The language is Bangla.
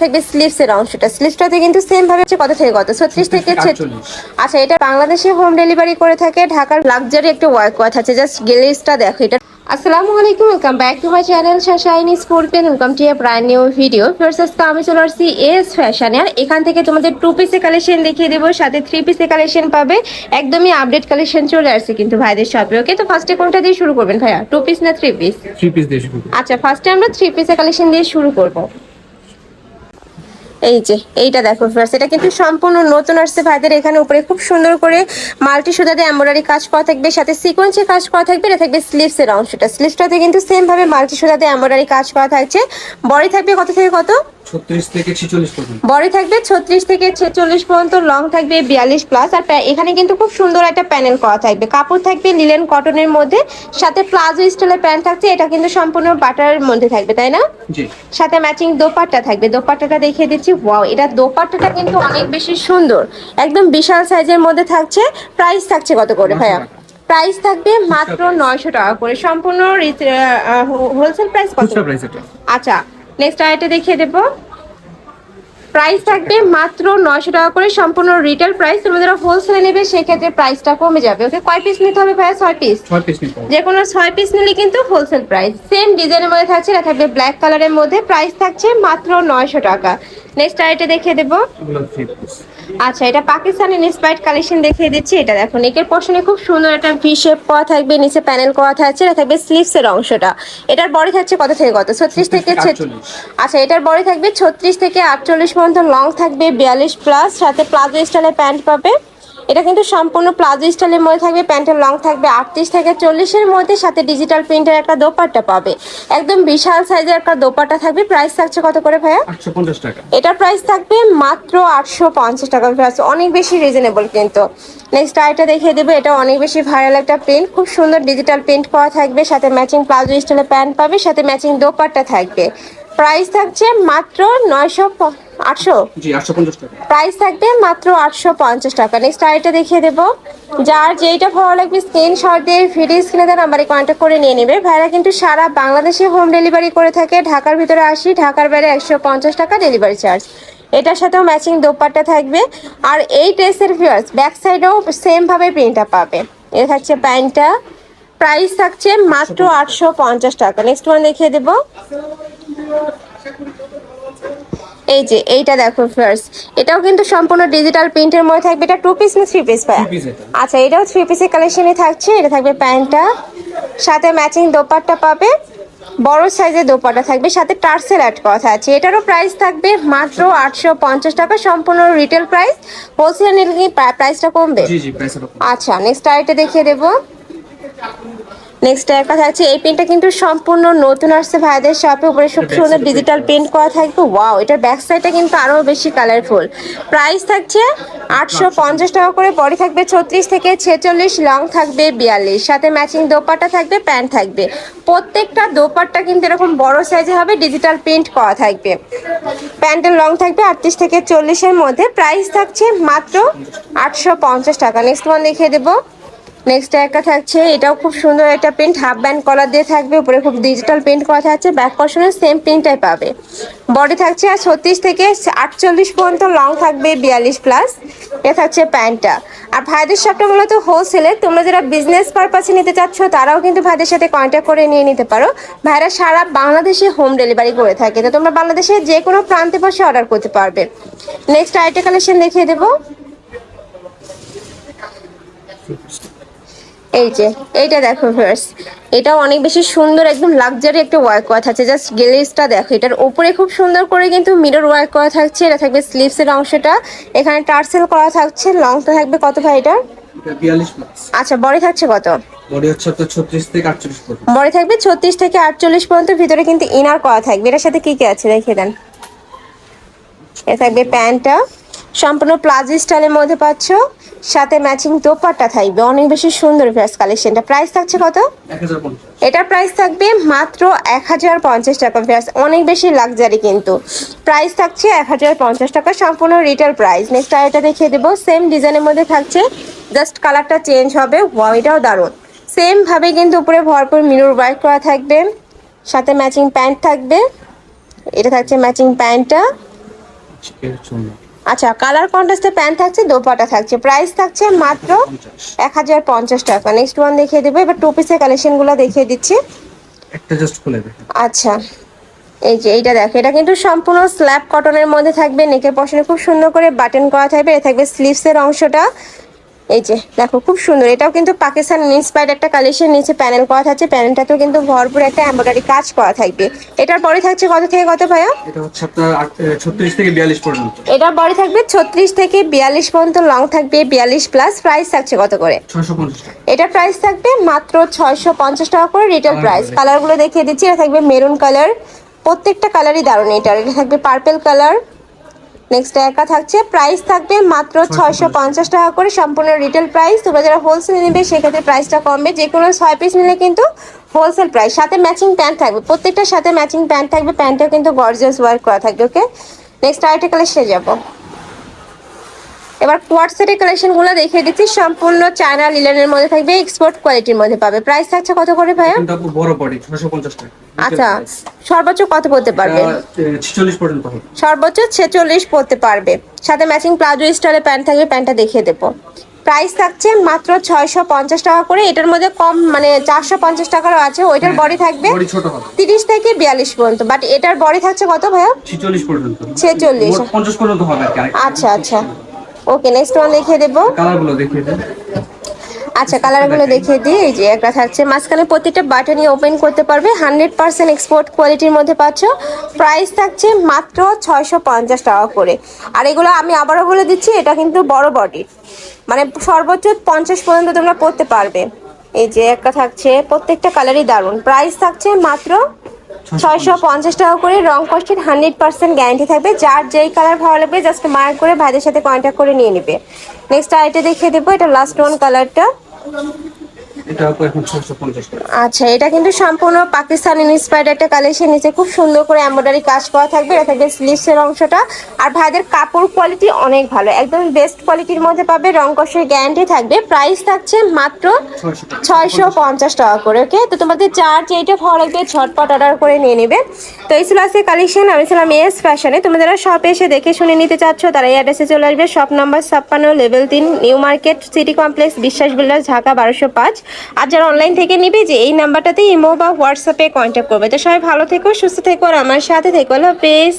থাকবে স্লিভস এর অংশটা স্লিভসটাতে কিন্তু সেম ভাবে হচ্ছে কত থেকে কত? ছত্রিশ থেকে আচ্ছা এটা বাংলাদেশে হোম ডেলিভারি করে থাকে ঢাকার লাক্সারি একটা ওয়ার্ক ওয়াচ আছে। জাস্ট গেলেজটা দেখো এটা। আসসালামু আলাইকুম welcome back to my channel শাশাইনি স্পোর্টপেন welcome to a brand new video আজকে আমি চলে আসছি এস ফ্যাশনে আর এখান থেকে তোমাদের টু পিসে কালেকশন দেখিয়ে দেবো সাথে থ্রি পিসে কালেকশন পাবে। একদমই আপডেট কালেকশন চলে আসছে কিন্তু ভাইদের শপে ওকে তো ফার্স্টে কোনটা দিয়ে শুরু করবেন ভাইয়া? টু পিস না থ্রি পিস থ্রি পিস দিয়ে শুরু আচ্ছা ফার্স্টে আমরা থ্রি পিসের কালেকশন দিয়ে শুরু করব। এই যে, এইটা দেখো ফ্রেন্ডস এটা কিন্তু সম্পূর্ণ নতুন আসছে ভাইদের এখানে উপরে খুব সুন্দর করে মাল্টি সুতাতে এমব্রয়ডারি কাজ করা থাকবে, সাথে সিকোয়েন্সে কাজ করা থাকবে, এটা থাকবে স্লিভস এর অংশটা। স্লিভসটাতে কিন্তু সেম ভাবে মাল্টি সুতাতে এমব্রয়ডারি কাজ করা থাকছে। বডি থাকবে কত থেকে কত? বডি থাকবে ছত্রিশ থেকে ছেচল্লিশ পর্যন্ত লং থাকবে বিয়াল্লিশ প্লাস আর এখানে কিন্তু খুব সুন্দর একটা প্যানেল করা থাকবে। কাপড় থাকবে লিলেন কটনের মধ্যে সাথে প্লাজো স্টাইলের প্যান্ট থাকছে এটা কিন্তু সম্পূর্ণ বাটারের মধ্যে থাকবে তাই না? সাথে ম্যাচিং দোপাট্টা থাকবে দোপাট্টাটা দেখিয়ে দিচ্ছি ওয়াও এটা দোপাট্টাটা কিন্তু অনেক বেশি সুন্দর। একদম বিশাল সাইজের মধ্যে থাকছে প্রাইস থাকছে কত করে ভাইয়া? 900 প্রাইস থাকবে মাত্র নয়শো টাকা করে সম্পূর্ণ হোলসেল প্রাইস কত? আচ্ছা নেক্সট আইটা দেখিয়ে দেব। প্রাইস থাকবে মাত্র নয়শো টাকা করে সম্পূর্ণ রিটেল প্রাইস তোমাদের যারা হোলসেলে নেবে সেক্ষেত্রে প্রাইসটা কমে যাবে। ওকে কয় পিস নিতে হবে ভাইয়া? ছয় পিস যে কোনো ছয় পিস নিলে কিন্তু হোলসেল প্রাইস সেম ডিজাইনের মধ্যে থাকছে না থাকবে ব্ল্যাক কালারের মধ্যে। প্রাইস থাকছে মাত্র নয়শো টাকা। নেক্সট আইটা দেখিয়ে দেবো। আচ্ছা এটা পাকিস্তানি ইন্সপায়ার্ড কালেকশন দেখিয়ে দিচ্ছি। এটা দেখো নেকের পশনে খুব সুন্দর একটা ভি শেপ করা থাকবে নিচে প্যানেল করা থাকছে এটা থাকবে স্লিভস এর অংশটা। এটার বডি থাকছে কত থেকে কত? ছত্রিশ থেকে ছে- 48 আচ্ছা এটার বডি থাকবে ছত্রিশ থেকে আটচল্লিশ পর্যন্ত লং থাকবে বিয়াল্লিশ প্লাস সাথে প্লাজো স্টাইলে প্যান্ট পাবে। এটা কিন্তু সম্পূর্ণ প্লাজো স্টাইলের মধ্যে থাকবে প্যান্টের লং থাকবে আটত্রিশ থেকে চল্লিশের মধ্যে সাথে ডিজিটাল প্রিন্টের একটা দোপাট্টা পাবে। একদম বিশাল সাইজের একটা দোপাট্টা থাকবে। প্রাইস থাকছে কত করে ভাইয়া? টাকা। এটার প্রাইস থাকবে মাত্র আটশো পঞ্চাশ টাকা প্রাইস অনেক বেশি রিজনেবল কিন্তু। নেক্সট আইটা দেখিয়ে দেবো। এটা অনেক বেশি ভাইরাল একটা প্রিন্ট খুব সুন্দর ডিজিটাল প্রিন্ট করা থাকবে। সাথে ম্যাচিং প্লাজো স্টাইলের প্যান্ট পাবে। সাথে ম্যাচিং দোপাট্টা থাকবে। প্রাইস থাকছে মাত্র নয়শো আটশো। প্রাইস থাকবে মাত্র আটশো পঞ্চাশ টাকা। নেক্সট আইটা দেখিয়ে দেবো। যার যেইটা ভালো লাগবে স্ক্রিনশট দিয়ে ভিডিও স্ক্রিনে দেন নাম্বারে কন্ট্যাক্ট করে নিয়ে নেবে। ভাইরা কিন্তু সারা বাংলাদেশে হোম ডেলিভারি করে থাকে। ঢাকার ভিতরে আসি ঢাকার বাইরে একশো পঞ্চাশ টাকা ডেলিভারি চার্জ এটার সাথেও ম্যাচিং দোপাট্টা থাকবে। আর এই ড্রেসের ভিউয়ার্স ব্যাক সাইডেও সেমভাবে প্রিন্টটা পাবে। এটা থাকছে প্যান্টটা। প্রাইস থাকছে মাত্র আটশো পঞ্চাশ টাকা। নেক্সট ওয়ান দেখিয়ে দেবো। এই যে এইটা দেখো ফার্স্ট এটাও কিন্তু সম্পূর্ণ ডিজিটাল প্রিন্টের মধ্যে থাকবে। এটা টু পিস না থ্রি পিস পায় এটা। আচ্ছা এটাও থ্রি পিসের কালেকশনে থাকছে। এটা থাকবে প্যান্টটা। সাথে ম্যাচিং দোপাট্টা পাবে। বড় সাইজের দোপাট্টা থাকবে। সাথে টার্সেল অ্যাড কথা আছে। এটারও প্রাইস থাকবে মাত্র আটশো পঞ্চাশ টাকা। সম্পূর্ণ রিটেল প্রাইস হোলসেল নিলে কি প্রাইসটা কমবে? আচ্ছা নেক্সট আইটা দেখিয়ে দেবো। নেক্সট একটা থাকছে এই পেনটা কিন্তু সম্পূর্ণ নতুন আসছে ভাইদের শপে উপরে খুব সুন্দর ডিজিটাল পেন্ট করা থাকবে। ওয়াও এটার ব্যাক সাইডটা কিন্তু আরও বেশি কালারফুল প্রাইস থাকছে আটশো পঞ্চাশ টাকা করে বডি থাকবে ছত্রিশ থেকে ছেচল্লিশ লং থাকবে বিয়াল্লিশ। সাথে ম্যাচিং দোপাট্টা থাকবে প্যান্ট থাকবে। প্রত্যেকটা দোপাট্টা কিন্তু এরকম বড় সাইজে হবে ডিজিটাল প্রিন্ট করা থাকবে। প্যান্টের লং থাকবে আটত্রিশ থেকে চল্লিশের মধ্যে। প্রাইস থাকছে মাত্র আটশো পঞ্চাশ টাকা। নেক্সট ওয়ান দেখিয়ে দেবো। নেক্সট একটা থাকছে, এটাও খুব সুন্দর একটা প্রিন্ট হাফ ব্যান্ড কলার দিয়ে থাকবে, উপরে খুব ডিজিটাল প্রিন্ট করা থাকছে ব্যাক পশনের সেম প্রিন্টটাই পাবে। বডি থাকছে আর ছত্রিশ থেকে আটচল্লিশ পর্যন্ত লং থাকবে বিয়াল্লিশ প্লাস এটা থাকছে প্যান্টটা। আর ভাইদের শপটা মূলত হোলসেলে তোমরা যারা বিজনেস পারপাসে নিতে চাচ্ছ, তারাও কিন্তু ভাইদের সাথে কন্ট্যাক্ট করে নিয়ে নিতে পারো। ভাইরা সারা বাংলাদেশে হোম ডেলিভারি করে থাকে, তো তোমরা বাংলাদেশে যে কোনো প্রান্তে বসে অর্ডার করতে পারবে। নেক্সট আইটা কালেকশন দেখিয়ে দেবো। এই যে এইটা দেখো ফার্স্ট এটা অনেক বেশি সুন্দর একদম লাক্সারি একটা ওয়ার্ক করা থাকছে। জাস্ট গেলেজটা দেখো এটার উপরে খুব সুন্দর করে কিন্তু মিরর ওয়ার্ক করা থাকছে। এটা থাকবে স্লিভসের অংশটা। এখানে টার্সেল করা থাকছে। লংটা থাকবে কত ভাই এটা? আচ্ছা বডি থাকছে কত? বডি হচ্ছে আপনার ছত্রিশ থেকে আটচল্লিশ পর্যন্ত। বডি থাকবে ছত্রিশ থেকে আটচল্লিশ পর্যন্ত। ভিতরে কিন্তু ইনার করা থাকবে। এটার সাথে কি কি আছে দেখিয়ে দেন। এটা থাকবে প্যান্টটা। সম্পূর্ণ প্লাজো স্টাইলের মধ্যে পাচ্ছ। সাথে ম্যাচিং দোপাট্টা থাকবে। অনেক বেশি সুন্দর ফ্রেশ কালেকশনটা প্রাইস থাকছে কত? এটার প্রাইস থাকবে মাত্র এক হাজার পঞ্চাশ টাকা প্রাইস অনেক বেশি লাক্সারি কিন্তু। প্রাইস থাকছে এক হাজার পঞ্চাশ টাকা সম্পূর্ণ রিটেল প্রাইস নেক্সট এটা দেখিয়ে দেবো। সেম ডিজাইনের মধ্যে থাকছে জাস্ট কালারটা চেঞ্জ হবে। ওয়াও এটাও দারুণ। সেম ভাবে কিন্তু উপরে ভরপুর মিরর ওয়ার্ক করা থাকবে। সাথে ম্যাচিং প্যান্ট থাকবে। এটা থাকছে ম্যাচিং প্যান্টটা আচ্ছা কালার কন্ট্রাস্টে প্যান্ট থাকছে দোপাটা থাকছে। প্রাইস থাকছে মাত্র এক হাজার পঞ্চাশ টাকা। নেক্সট ওয়ান দেখিয়ে দেবো। এবার টু পিসের কালেকশনগুলো দেখিয়ে দিচ্ছি। একটা জাস্ট খুলে আচ্ছা এই যে এইটা দেখো। এটা কিন্তু সম্পূর্ণ স্ল্যাব কটনের মধ্যে থাকবে নেকের পশনে খুব সুন্দর করে বাটন করা থাকবে। এটা থাকবে স্লিভসের অংশটা। এই যে দেখো খুব সুন্দর। এটাও কিন্তু পাকিস্তান ইন্সপায়ার্ড একটা কালেকশন নিচে প্যানেল করা থাকছে। প্যানেলটাতেও কিন্তু ভরপুর একটা এমব্রয়ডারি কাজ করা থাকবে। এটার পরে থাকছে কত থেকে কত ভাইয়া? এটা হচ্ছে আপনার ছত্রিশ থেকে বিয়াল্লিশ পর্যন্ত। এটার বডি থাকবে ছত্রিশ থেকে বিয়াল্লিশ পর্যন্ত লং থাকবে বিয়াল্লিশ প্লাস প্রাইস থাকছে কত করে? ছয়শো পঞ্চাশ টাকা। এটার প্রাইস থাকবে মাত্র ছয়শো পঞ্চাশ টাকা করে রিটেল প্রাইস কালারগুলো দেখিয়ে দিচ্ছি এটা থাকবে মেরুন কালার প্রত্যেকটা কালারই দারুণ। এটার এটা থাকবে পার্পেল কালার নেক্সট একা থাকছে প্রাইস থাকবে মাত্র ছয়শো পঞ্চাশ। টাকা করে সম্পূর্ণ রিটেল প্রাইস তোমরা যারা হোলসেল নেবে সেক্ষেত্রে প্রাইসটা কমবে। যে কোনো ছয় পিস নিলে কিন্তু হোলসেল প্রাইস সাথে ম্যাচিং প্যান্ট থাকবে। প্রত্যেকটার সাথে ম্যাচিং প্যান্ট থাকবে। প্যান্টটাও কিন্তু গর্জিয়াস ওয়ার্ক করা থাকবে ওকে নেক্সট আরেকটা সে যাব। এবার কোয়াড সেটের কালেকশনগুলো দেখিয়ে দিচ্ছি। সম্পূর্ণ চায়না লিলেনের মধ্যে থাকবে এক্সপোর্ট কোয়ালিটির মধ্যে পাবে। প্রাইস থাকছে কত করে ভাইয়া? বড় ছয়শো পঞ্চাশ টাকা। আচ্ছা সর্বোচ্চ কত পড়তে পারবে? ছিচল্লিশ পর্যন্ত হবে। সর্বোচ্চ ছেচল্লিশ পড়তে পারবে। সাথে ম্যাচিং প্লাজো স্টাইলে প্যান্ট থাকবে প্যান্টটা দেখিয়ে দেবো। প্রাইস থাকছে মাত্র ছয়শো পঞ্চাশ টাকা করে। এটার মধ্যে কম মানে চারশো পঞ্চাশ টাকারও আছে। ওইটার বডি থাকবে বডি ছোট হবে। তিরিশ থেকে বিয়াল্লিশ পর্যন্ত। বাট এটার বডি থাকছে কত ভাইয়া? ছিচল্লিশ 46 আচ্ছা আচ্ছা। ওকে নেক্সট ওয়ান দেখিয়ে দেবো। কালারগুলো দেখিয়ে দেন আচ্ছা কালারগুলো দেখিয়ে দিই। এই যে একটা থাকছে। মাঝখানে প্রতিটা বাটনই ওপেন করতে পারবে। হান্ড্রেড পার্সেন্ট এক্সপোর্ট কোয়ালিটির মধ্যে পাচ্ছ। প্রাইস থাকছে মাত্র ছয়শো পঞ্চাশ টাকা করে। আর এগুলো আমি আবারও বলে দিচ্ছি এটা কিন্তু বড় বডি মানে সর্বোচ্চ পঞ্চাশ পর্যন্ত তোমরা পড়তে পারবে। এই যে একটা থাকছে প্রত্যেকটা কালারই দারুণ। প্রাইস থাকছে মাত্র ছয়শো পঞ্চাশ টাকা করে রং কস্টের হান্ড্রেড পার্সেন্ট গ্যারান্টি থাকবে। যার যেই কালার ভালো লাগবে, জাস্ট মার্ক করে ভাইদের সাথে কন্ট্যাক্ট করে নিয়ে নেবে। নেক্সট আইটে দেখিয়ে দেবো, এটা লাস্ট ওয়ান কালারটা আচ্ছা এটা কিন্তু সম্পূর্ণ পাকিস্তান ইন্সপায়ার্ড একটা কালেকশন নিচে খুব সুন্দর করে এমব্রয়ডারি কাজ করা থাকবে। এটা থাকবে স্লিভসের অংশটা। আর ভাইদের কাপড় কোয়ালিটি অনেক ভালো। একদম বেস্ট কোয়ালিটির মধ্যে পাবে রং কষের গ্যারান্টি থাকবে। প্রাইস থাকছে মাত্র ছয়শো পঞ্চাশ টাকা করে ওকে তো তোমাদের চার যেটা ভালো লাগবে ঝটপট অর্ডার করে নিয়ে নেবে। তো এই ছিল আজকে কালেকশন আমি ছিলাম এস ফ্যাশনে তুমি যারা শপে এসে দেখে শুনে নিতে চাচ্ছ তারা এই অ্যাড্রেসে চলে আসবে। শপ নাম্বার ছাপ্পান্ন লেভেল তিন New Market City Complex Biswas Builders Dhaka বারোশো পাঁচ। আর যারা অনলাইন থেকে নিবে যে এই নাম্বারটাতে ইমো বা হোয়াটসঅ্যাপে কন্ট্যাক্ট করবে। তো সবাই ভালো থেকো, সুস্থ থেকো, আর আমার সাথে থেকো। Hello please